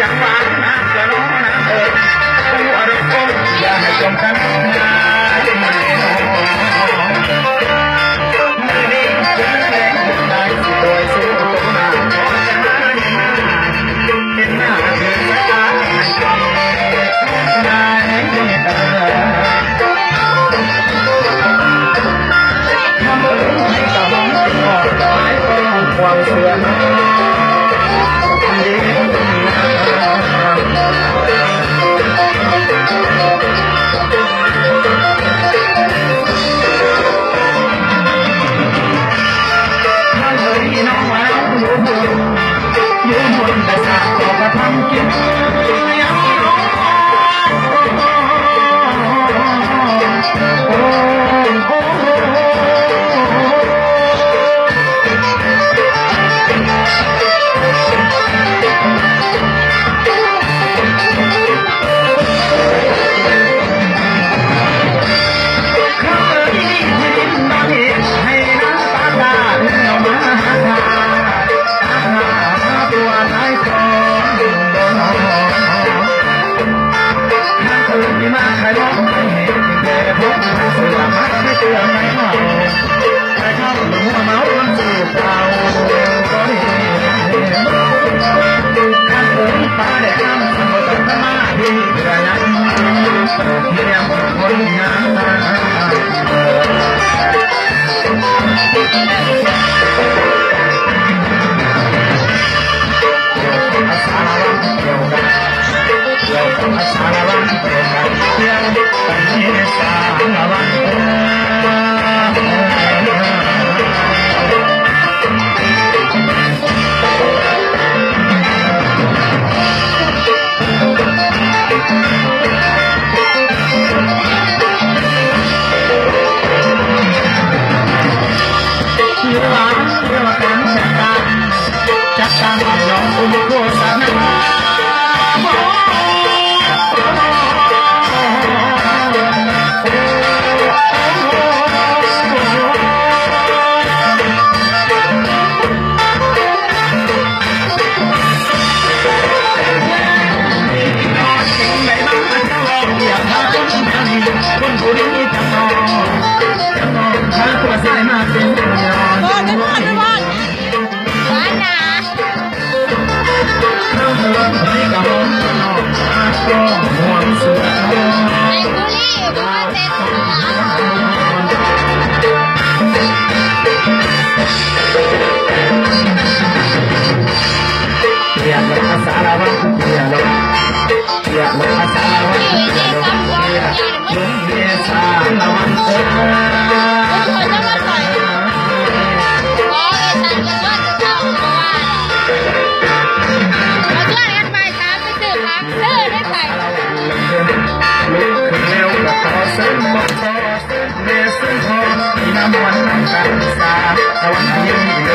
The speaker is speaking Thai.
จังหวะนะจะน้องนะเออผู้อารมณ์อย่าให้จมกันนะ อุบลประสาทก็มาทำกิน 有人来过 อยากมาสารวัตรอยากมาอยากมาสารวัตรอยากมาอยากมาสารวัตรเส้นมอเตอร์เส้นเส้นทองน้ำมันน้ำตาลสาตะวันเย็น